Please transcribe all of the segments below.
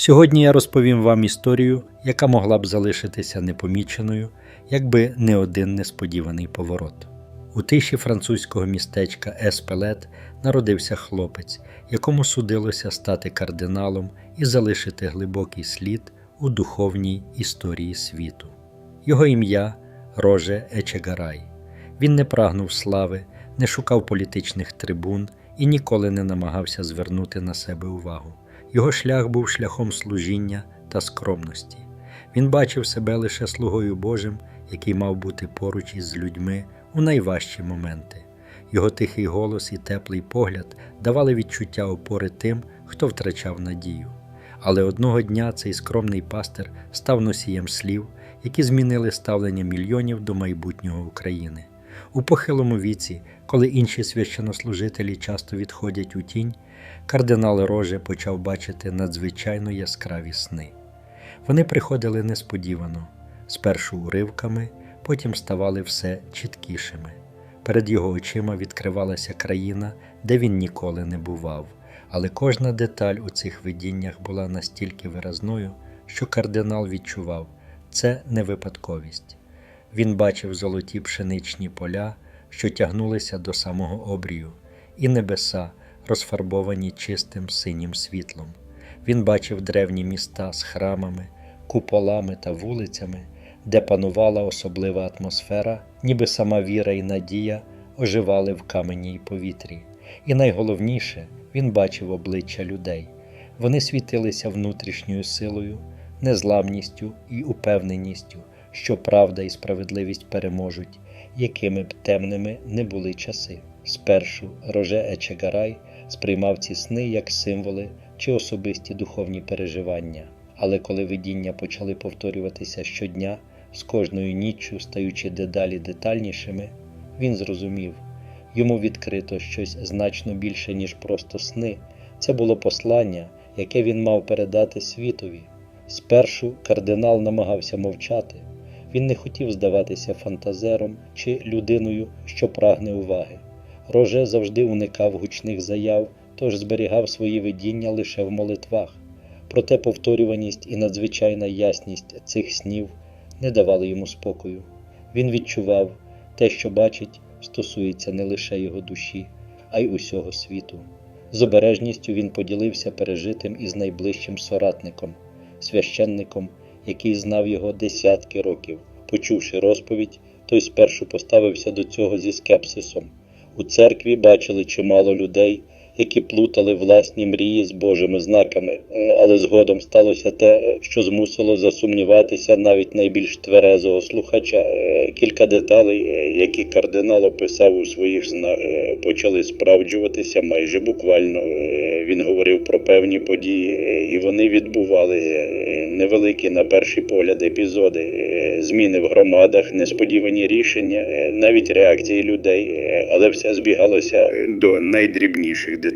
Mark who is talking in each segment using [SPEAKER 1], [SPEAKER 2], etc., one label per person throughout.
[SPEAKER 1] Сьогодні я розповім вам історію, яка могла б залишитися непоміченою, якби не один несподіваний поворот. У тиші французького містечка Еспелет народився хлопець, якому судилося стати кардиналом і залишити глибокий слід у духовній історії світу. Його ім'я Роже Ечегарай. Він не прагнув слави, не шукав політичних трибун і ніколи не намагався звернути на себе увагу. Його шлях був шляхом служіння та скромності. Він бачив себе лише слугою Божим, який мав бути поруч із людьми у найважчі моменти. Його тихий голос і теплий погляд давали відчуття опори тим, хто втрачав надію. Але одного дня цей скромний пастир став носієм слів, які змінили ставлення мільйонів до майбутнього України. У похилому віці, коли інші священнослужителі часто відходять у тінь, кардинал Роже почав бачити надзвичайно яскраві сни. Вони приходили несподівано, спершу уривками, потім ставали все чіткішими. Перед його очима відкривалася країна, де він ніколи не бував, але кожна деталь у цих видіннях була настільки виразною, що кардинал відчував це не випадковість. Він бачив золоті пшеничні поля, що тягнулися до самого обрію, і небеса, розфарбовані чистим синім світлом. Він бачив древні міста з храмами, куполами та вулицями, де панувала особлива атмосфера, ніби сама віра і надія оживали в камені й повітрі. І найголовніше, він бачив обличчя людей. Вони світилися внутрішньою силою, незламністю і упевненістю, що правда і справедливість переможуть, якими б темними не були часи. Спершу Роже Ечегарай сприймав ці сни як символи чи особисті духовні переживання. Але коли видіння почали повторюватися щодня, з кожною ніччю стаючи дедалі детальнішими, він зрозумів йому відкрито щось значно більше, ніж просто сни. Це було послання, яке він мав передати світові. Спершу кардинал намагався мовчати. Він не хотів здаватися фантазером чи людиною, що прагне уваги. Роже завжди уникав гучних заяв, тож зберігав свої видіння лише в молитвах. Проте повторюваність і надзвичайна ясність цих снів не давали йому спокою. Він відчував, те, що бачить, стосується не лише його душі, а й усього світу. З обережністю він поділився пережитим із найближчим соратником, священником, який знав його десятки років. Почувши розповідь, той спершу поставився до цього зі скепсисом. У церкві бачили чимало людей, які плутали власні мрії з Божими знаками, але згодом сталося те, що змусило засумніватися навіть найбільш тверезого слухача. Кілька деталей, які кардинал описав у своїх снах, почали справджуватися майже буквально. Він говорив про певні події, і вони відбувалися невеликі на перший погляд епізоди, зміни в громадах, несподівані рішення, навіть реакції людей, але все збігалося до найдрібніших деталей.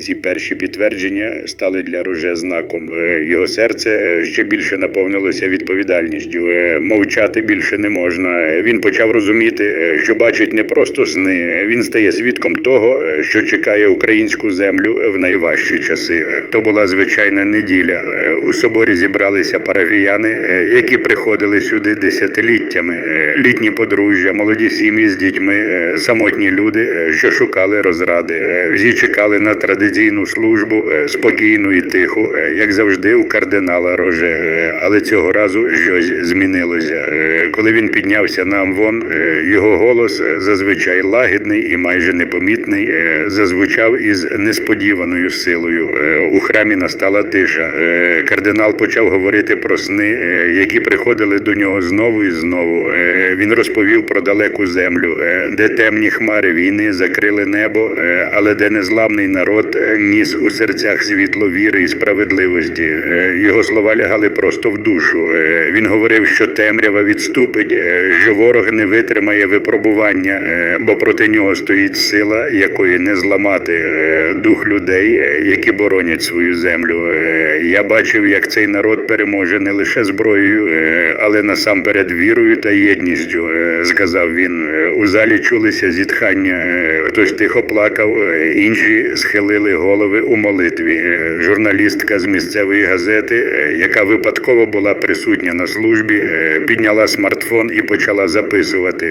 [SPEAKER 1] Ці перші підтвердження стали для Роже знаком. Його серце ще більше наповнилося відповідальністю. Мовчати більше не можна. Він почав розуміти, що бачить не просто сни. Він стає свідком того, що чекає українську землю в найважчі часи. То була звичайна неділя. У соборі зібралися парафіяни, які приходили сюди десятиліттями. Літні подружжя, молоді сім'ї з дітьми, самотні люди, що шукали розради. Чекали на традиційну службу спокійну і тиху, як завжди, у кардинала Роже. Але цього разу щось змінилося. Коли він піднявся на амвон, його голос зазвичай лагідний і майже непомітний, зазвучав із несподіваною силою. У храмі настала тиша. Кардинал почав говорити про сни, які приходили до нього знову і знову. Він розповів про далеку землю, де темні хмари війни закрили небо, але де незламний народ ніс у серцях світло віри і справедливості. Його слова лягали просто в душу. Він говорив, що темрява відступить, що ворог не витримає випробування, бо проти нього стоїть сила, якої не зламати дух людей, які боронять свою землю. Я бачив, як цей народ переможе не лише зброєю, але насамперед вірою та єдністю.
[SPEAKER 2] сказав він. Е, У залі чулися зітхання. Е, Хтось тихо плакав, е, інші схилили голови у молитві. Е, Журналістка з місцевої газети, е, яка випадково була присутня на службі, е, підняла смартфон і почала записувати.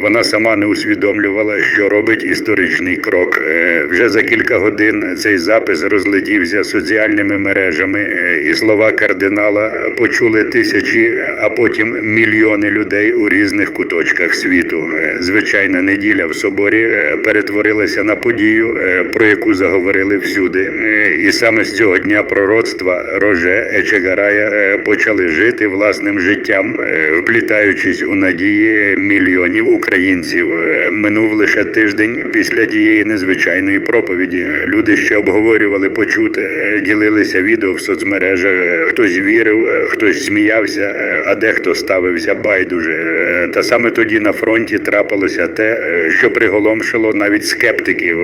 [SPEAKER 2] Вона сама не усвідомлювала, що робить історичний крок. Вже за кілька годин цей запис розлетівся соціальними мережами, і слова кардинала почули тисячі, а потім мільйони людей у різних куточках світу. Звичайна неділя в соборі перетворилася на подію, про яку заговорили всюди. Е, І саме з цього дня пророцтва Роже Ечегарая е, почали жити власним життям, е, вплітаючись у надії мільйонів українців. Минув лише тиждень після тієї незвичайної проповіді. Люди ще обговорювали почуте, е, ділилися відео в соцмережах. Хтось вірив, хтось сміявся, а дехто ставився байдуже. Та саме тоді на фронті трапилося те, що приголомшило навіть скептиків.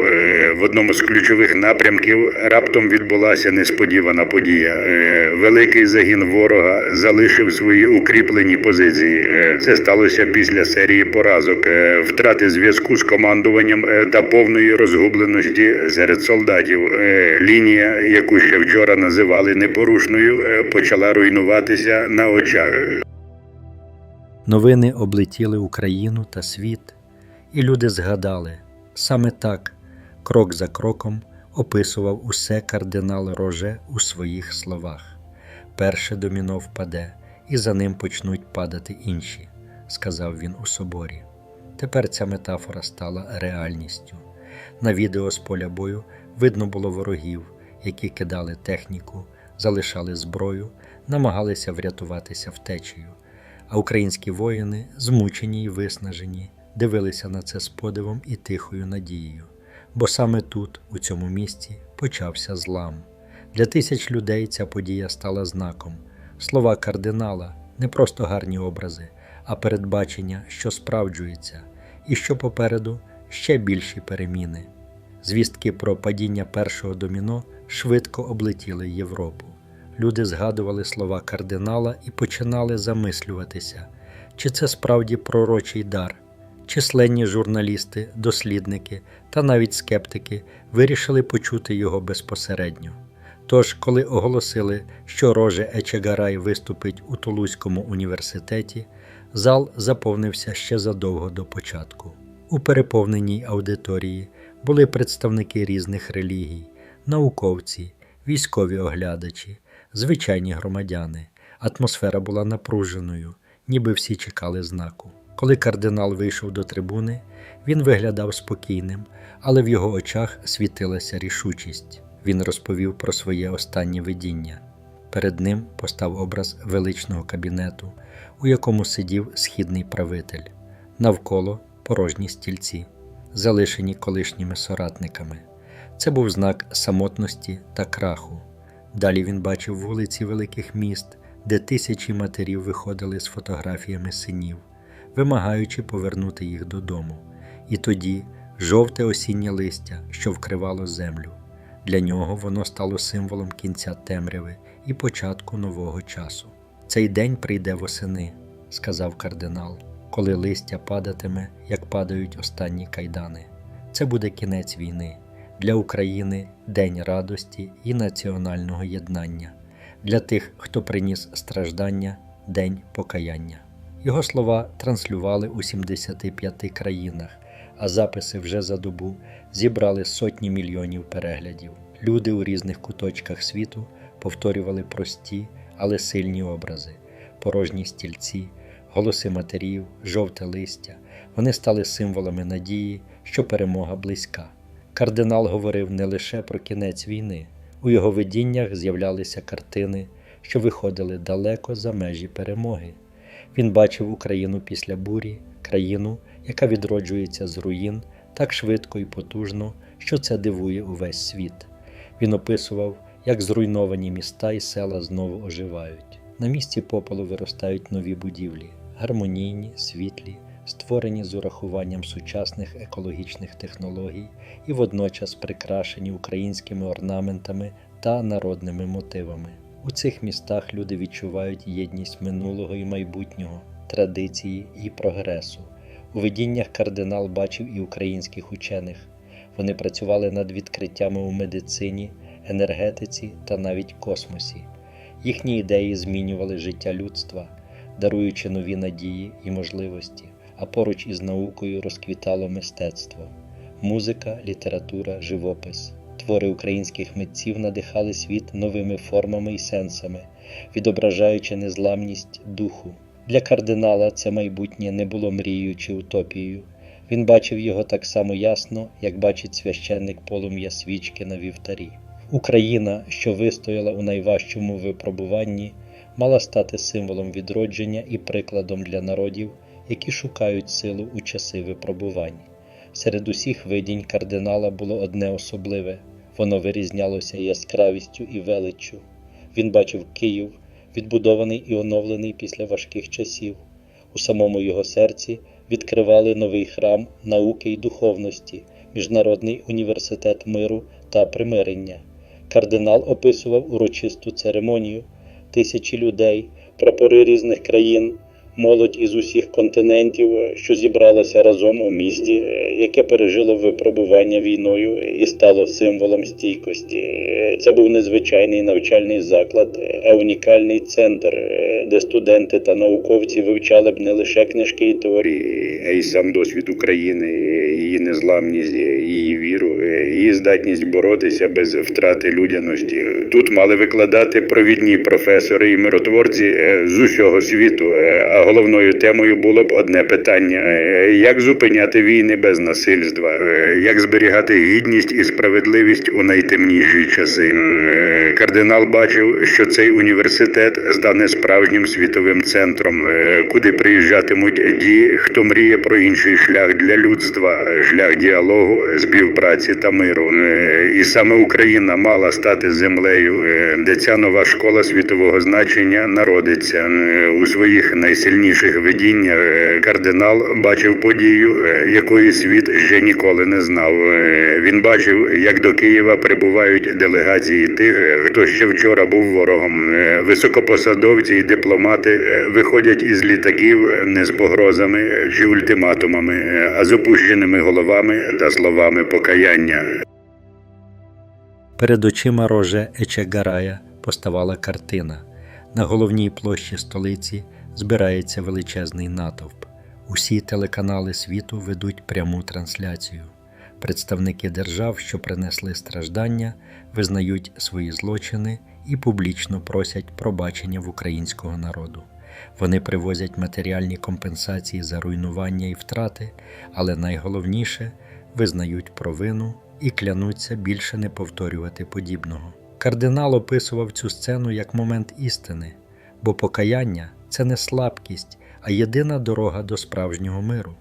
[SPEAKER 2] Одному з ключових напрямків раптом відбулася несподівана подія. Е, Великий загін ворога залишив свої укріплені позиції. Е, Це сталося після серії поразок, е, втрати зв'язку з командуванням та повної розгубленості серед солдатів. Лінія, яку ще вчора називали непорушною, почала руйнуватися на очах.
[SPEAKER 1] Новини облетіли Україну та світ, і люди згадали саме так, крок за кроком описував усе кардинал Роже у своїх словах. Перше доміно впаде, і за ним почнуть падати інші, сказав він у соборі. Тепер ця метафора стала реальністю. На відео з поля бою видно було ворогів, які кидали техніку, залишали зброю, намагалися врятуватися втечею а українські воїни, змучені й виснажені, дивилися на це з подивом і тихою надією. Бо саме тут, у цьому місці, почався злам. Для тисяч людей ця подія стала знаком. Слова кардинала не просто гарні образи, а передбачення, що справджується, і що попереду ще більші переміни. Звістки про падіння першого доміно швидко облетіли Європу. Люди згадували слова кардинала і починали замислюватися, чи це справді пророчий дар. Численні журналісти, дослідники та навіть скептики вирішили почути його безпосередньо. Тож, коли оголосили, що Роже Ечегарай виступить у Тулузькому університеті, зал заповнився ще задовго до початку. У переповненій аудиторії були представники різних релігій, науковці, військові оглядачі, звичайні громадяни. Атмосфера була напруженою, ніби всі чекали знаку. Коли кардинал вийшов до трибуни, він виглядав спокійним, але в його очах світилася рішучість. Він розповів про своє останнє видіння. Перед ним постав образ величного кабінету, у якому сидів східний правитель, навколо порожні стільці, залишені колишніми соратниками. Це був знак самотності та краху. Далі він бачив вулиці великих міст, де тисячі матерів виходили з фотографіями синів, вимагаючи повернути їх додому. І тоді жовте осіннє листя, що вкривало землю. Для нього воно стало символом кінця темряви і початку нового часу. Цей день прийде восени, сказав кардинал, коли листя падатиме, як падають останні кайдани. Це буде кінець війни. Для України день радості і національного єднання, для тих, хто приніс страждання, день покаяння. Його слова транслювали у 75 країнах, а записи вже за добу зібрали сотні мільйонів переглядів. Люди у різних куточках світу повторювали прості, але сильні образи, порожні стільці, голоси матерів, жовте листя. Вони стали символами надії, що перемога близька. Кардинал говорив не лише про кінець війни, у його видіннях з'являлися картини, що виходили далеко за межі перемоги. Він бачив Україну після бурі, країну, яка відроджується з руїн так швидко і потужно, що це дивує увесь світ. Він описував, як зруйновані міста і села знову оживають. На місці попелу виростають нові будівлі, гармонійні, світлі, створені з урахуванням сучасних екологічних технологій і водночас прикрашені українськими орнаментами та народними мотивами. У цих містах люди відчувають єдність минулого і майбутнього, традиції і прогресу, У видіннях кардинал бачив і українських учених. Вони працювали над відкриттями у медицині, енергетиці та навіть космосі. Їхні ідеї змінювали життя людства, даруючи нові надії і можливості, а поруч із наукою розквітало мистецтво, музика, література, живопис. Твори українських митців надихали світ новими формами і сенсами, відображаючи незламність духу. Для кардинала це майбутнє не було мрією чи утопією. Він бачив його так само ясно, як бачить священник полум'я свічки на вівтарі. Україна, що вистояла у найважчому випробуванні, мала стати символом відродження і прикладом для народів, які шукають силу у часи випробувань. Серед усіх видінь кардинала було одне особливе воно вирізнялося яскравістю і величчю. Він бачив Київ, відбудований і оновлений після важких часів. У самому його серці відкривали новий храм науки й духовності, Міжнародний університет миру та примирення. Кардинал описував урочисту церемонію, тисячі людей, прапори різних країн, молодь із усіх континентів, що зібралася разом у місті, яке пережило випробування війною і стало символом стійкості. Це був незвичайний навчальний заклад, а унікальний центр, де студенти та науковці вивчали б не лише книжки і теорії,
[SPEAKER 2] а й сам досвід України, її незламність, її віру, її здатність боротися без втрати людяності. Тут мали викладати провідні професори і миротворці е, з усього світу. е, А головною темою було б одне питання: е, як зупиняти війни без насильства, е, як зберігати гідність і справедливість у найтемніші часи. Е, Кардинал бачив, що цей університет стане справжнім світовим центром, куди приїжджатимуть ті, хто мріє про інший шлях для людства, шлях діалогу, співпраці та миру. І саме Україна мала стати землею, де ця нова школа світового значення народиться. У своїх найсильніших видіннях е, кардинал бачив подію, е, якої світ ще ніколи не знав. Е, Він бачив, як до Києва прибувають делегації тих, хто ще вчора був ворогом. Високопосадовці і дипломати виходять із літаків не з погрозами чи ультиматумами, а з опущеними головами та словами покаяння.
[SPEAKER 1] Перед очима Роже Ечегарая поставала картина. На головній площі столиці збирається величезний натовп. Усі телеканали світу ведуть пряму трансляцію. Представники держав, що принесли страждання, визнають свої злочини і публічно просять пробачення в українського народу. Вони привозять матеріальні компенсації за руйнування і втрати, але найголовніше визнають провину і клянуться більше не повторювати подібного. Кардинал описував цю сцену як момент істини, бо покаяння це не слабкість, а єдина дорога до справжнього миру.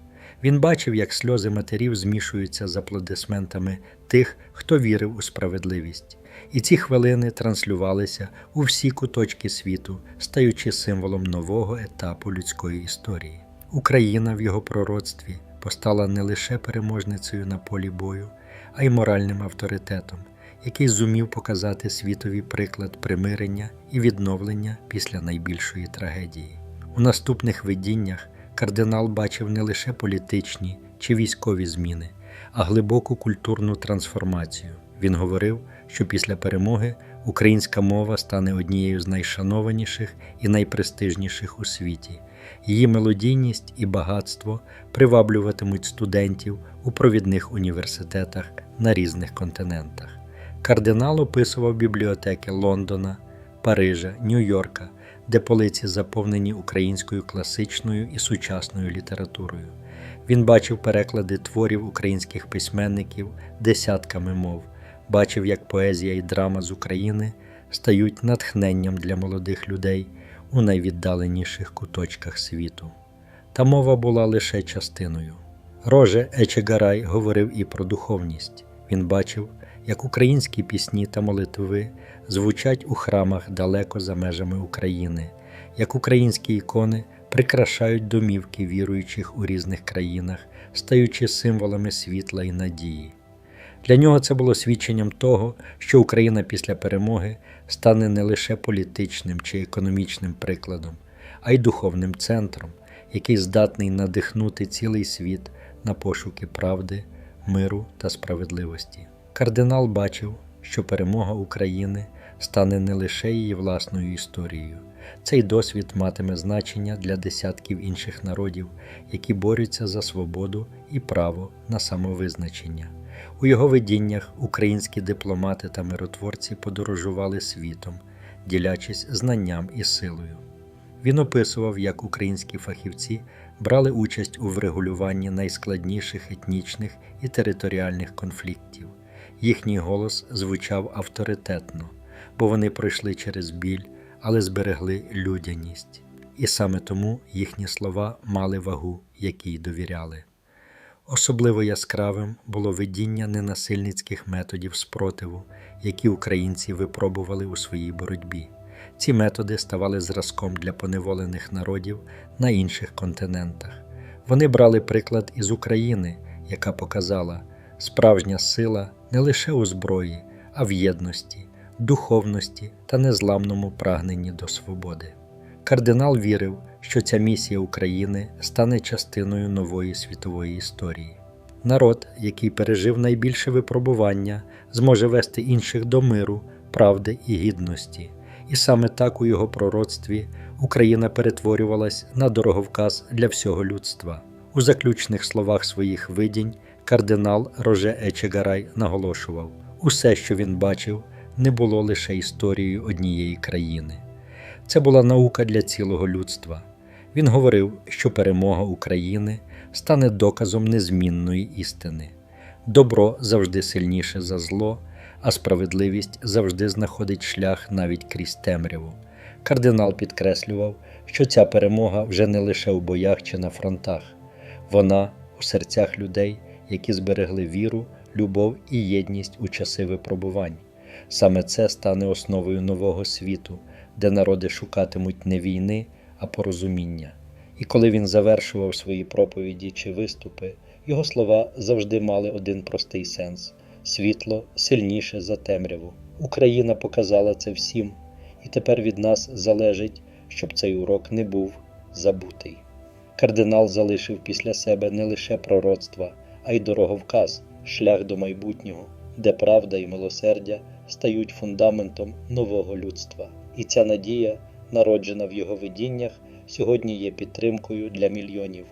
[SPEAKER 1] Він бачив, як сльози матерів змішуються з аплодисментами тих, хто вірив у справедливість. І ці хвилини транслювалися у всі куточки світу, стаючи символом нового етапу людської історії. Україна в його пророцтві постала не лише переможницею на полі бою, а й моральним авторитетом, який зумів показати світові приклад примирення і відновлення після найбільшої трагедії. У наступних видіннях кардинал бачив не лише політичні чи військові зміни, а глибоку культурну трансформацію. Він говорив, що після перемоги українська мова стане однією з найшанованіших і найпрестижніших у світі. Її мелодійність і багатство приваблюватимуть студентів у провідних університетах на різних континентах. Кардинал описував бібліотеки Лондона, Парижа, Нью-Йорка, де полиці заповнені українською класичною і сучасною літературою. Він бачив переклади творів українських письменників десятками мов, бачив, як поезія і драма з України стають натхненням для молодих людей у найвіддаленіших куточках світу. Та мова була лише частиною. Роже Ечегарай говорив і про духовність. Він бачив, як українські пісні та молитви звучать у храмах далеко за межами України, як українські ікони прикрашають домівки віруючих у різних країнах, стаючи символами світла і надії. Для нього це було свідченням того, що Україна після перемоги стане не лише політичним чи економічним прикладом, а й духовним центром, який здатний надихнути цілий світ на пошуки правди, миру та справедливості. Кардинал бачив, що перемога України стане не лише її власною історією. Цей досвід матиме значення для десятків інших народів, які борються за свободу і право на самовизначення. У його видіннях українські дипломати та миротворці подорожували світом, ділячись знанням і силою. Він описував, як українські фахівці брали участь у врегулюванні найскладніших етнічних і територіальних конфліктів. Їхній голос звучав авторитетно, бо вони пройшли через біль, але зберегли людяність. І саме тому їхні слова мали вагу, якій довіряли. Особливо яскравим було видіння ненасильницьких методів спротиву, які українці випробували у своїй боротьбі. Ці методи ставали зразком для поневолених народів на інших континентах. Вони брали приклад із України, яка показала, справжня сила не лише у зброї, а в єдності, духовності та незламному прагненні до свободи. Кардинал вірив, що ця місія України стане частиною нової світової історії. Народ, який пережив найбільше випробування, зможе вести інших до миру, правди і гідності. І саме так у його пророцтві Україна перетворювалась на дороговказ для всього людства. У заключних словах своїх видінь кардинал Роже Ечегарай наголошував: усе, що він бачив, не було лише історією однієї країни. Це була наука для цілого людства. Він говорив, що перемога України стане доказом незмінної істини. Добро завжди сильніше за зло, а справедливість завжди знаходить шлях навіть крізь темряву. Кардинал підкреслював, що ця перемога вже не лише у боях чи на фронтах, вона у серцях людей, які зберегли віру, любов і єдність у часи випробувань. Саме це стане основою нового світу, де народи шукатимуть не війни, а порозуміння. І коли він завершував свої проповіді чи виступи, його слова завжди мали один простий сенс світло сильніше за темряву. Україна показала це всім, і тепер від нас залежить, щоб цей урок не був забутий. Кардинал залишив після себе не лише пророцтва, а й дороговказ, шлях до майбутнього, де правда і милосердя стають фундаментом нового людства. І ця надія, народжена в його видіннях, сьогодні є підтримкою для мільйонів